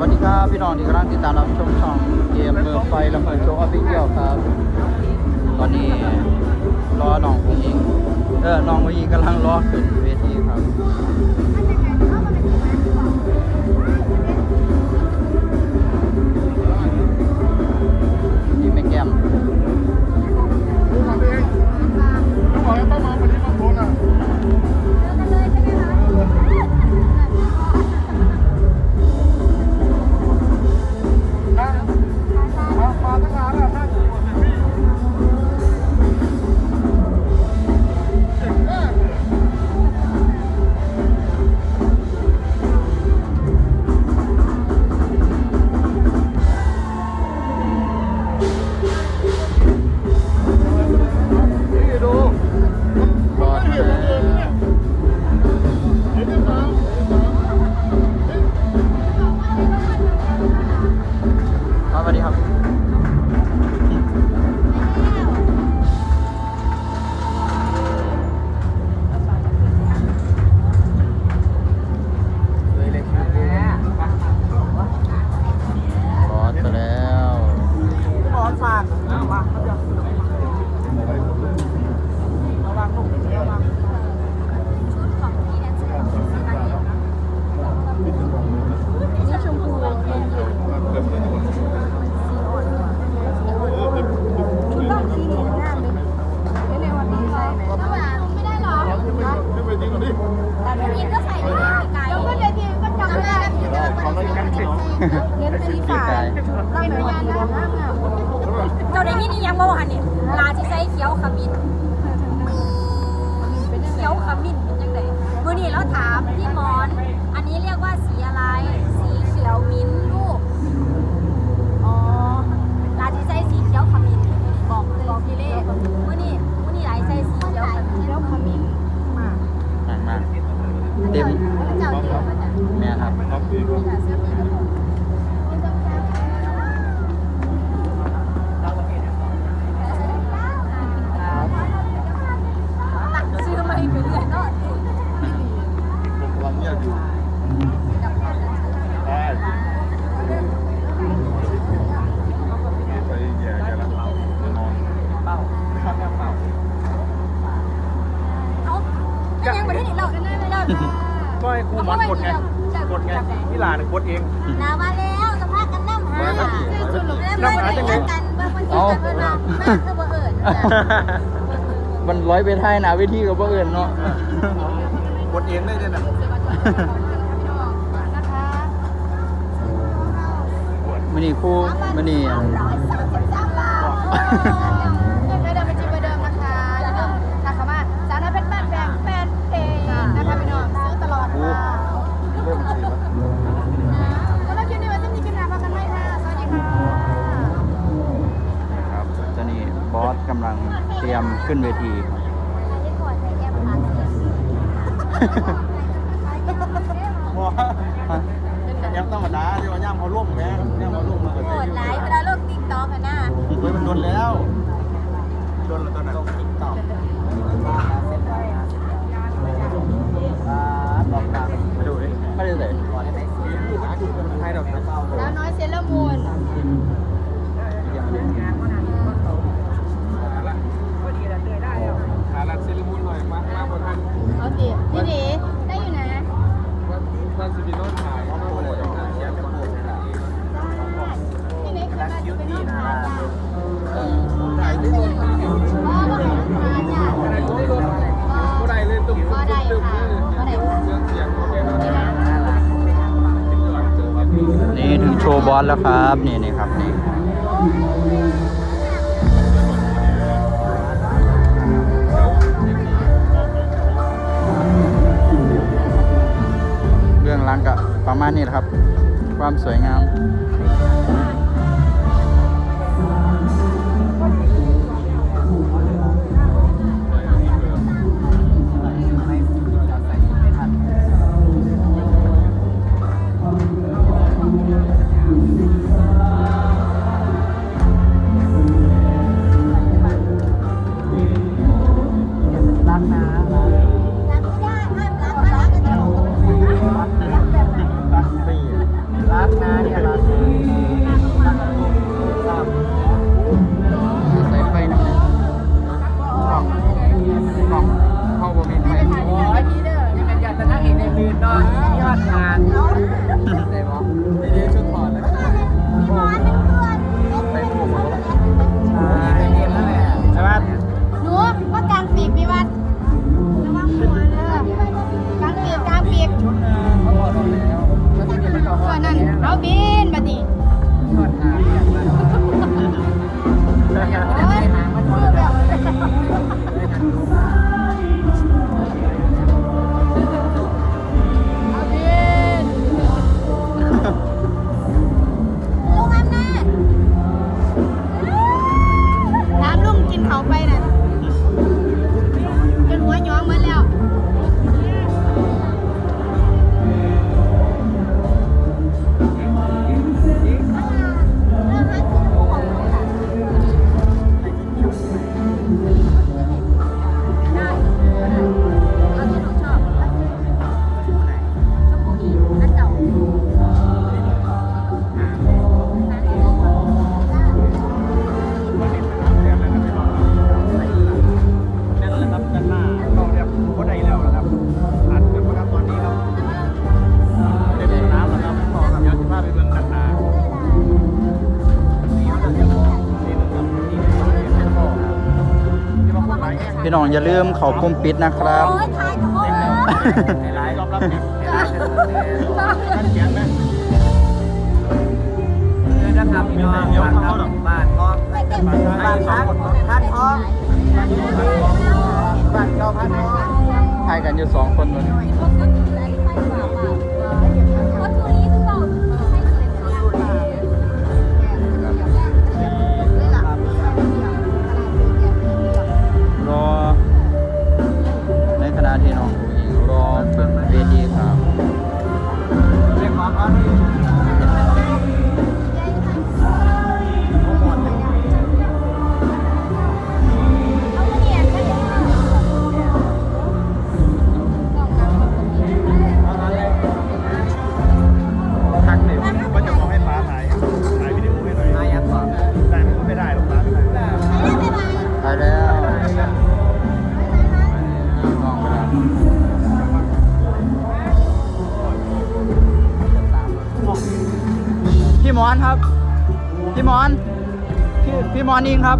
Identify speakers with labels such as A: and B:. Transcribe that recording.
A: วัสดีครับพี่น้องที่กำลังติดตามรับชมช่องเกมเบอร์ไฟลำเพลินโชว์ออฟฟิเชียลครับ ตอนนี้รอน้องผู้หญิงเออน้องผู้หญิงกำลังรอขึ้นเวทีครับ
B: เน้นสีฟ้าเราหน่
A: ว
C: ยา
B: นนะ
C: งามงาม
D: เจ้าได้ยินอีหยังบ่ว่าเนี่ลาที่ใส่เขียวขมิ้นเขียวขมิ้นเป็นจังไดมื้อนี้เราถามพี่หมอน อันนี้เรียกว่าสีเขียวมิ้นท์ลูก อ๋อ ลาสิใส่สีเขียวขมิ้นบอกบอกพี่เล่มื้อนี้มื้อนี้หลายใส่สีเขียวขมิ้น
C: แล้วขมิ้นมา
A: หนักมากเต็ม
C: เจ้าเดียวมาจาก
A: แม่ครับ
B: ครับดีครับ
C: เสื้อมีกระโปรง
D: ซื้อมาให้ไปเรื่อยเนาะ
B: ผมกำลังเงียบอยู่ใช่ไปแย่แกแล้วจะนอน
E: เป้าข้ามแม่เป้า
D: เอ้าแล้วยังบ่ได้นี่เราเรา
E: ก็ให้ครูห มอนกดไงกดไงพี่หลานกดเอง
D: นามาแล้วสภาพกันน้ำหา
E: น้ำหาจังไง
D: กันเบิ่งวันที่กันเพิ่นว่ามาคือบ่เอิ้น
A: มันร้อยไปท้ายหนาเวทีกับเพื่อนเนาะ
E: กดเองได้ด้วยนะ
A: มันนี่ครู่มันนี่
C: ร้อยสามสิบสามบาทเงินเดิมเป็นจีบเดิมนะคะอย่าลืมทักเข้ามาสาวน้อยเพชรบ้านแพงแฟนเพลงนะคะพี่น้องซื้อตลอดค่ะ
B: เริ่มฉีดแล้ว
C: แล้วเราคิวในวันที่มีปัญหาพักกันไหมค่ะสวัสดีค่ะ
A: ครับตอนนี้บอสกำลังเต รียมขึ้นเวทีครับ
E: พอยังธรรมดาที่ว่าย่ามเขาล่มแม่ย่ามเขาล่มมา
D: โหดหลายเวลาเลิกติ๊กต็อกอะนะ
E: เฮ้ยมันโดนแล้วโดนแล้วตอนนั้นติ๊กต็อกบอกตามไปดูดิ
A: ไม่ได้เลย
C: ช
A: ว์บอสแล้วครับ นี่นี่ครับนี่เรื่องรังก็ประมาณนี้แหละครับ ความสวยงาม
E: รักนะ
C: เนี่ย
E: รักะ Robin, madi.
C: พี่น้องอย่าลืมเขาปุ่มปิดนะครับ
E: โอ้ยทายกับโอ้ย
B: ในไลน์ยอมรับผิดในไลน์กันเขียนไหม
D: นะครับพี่น้อง
B: เดี๋ยวเขาหรอก
D: บ้านทอง
E: ไม่เต็ม
D: บ้านพักพันทองบ้านเก่าพันทอง
C: ถ่ายกันอยู่สองคนเลย
B: มอน
C: ครับ พี่มอนพี่พี่มอนอิงครับ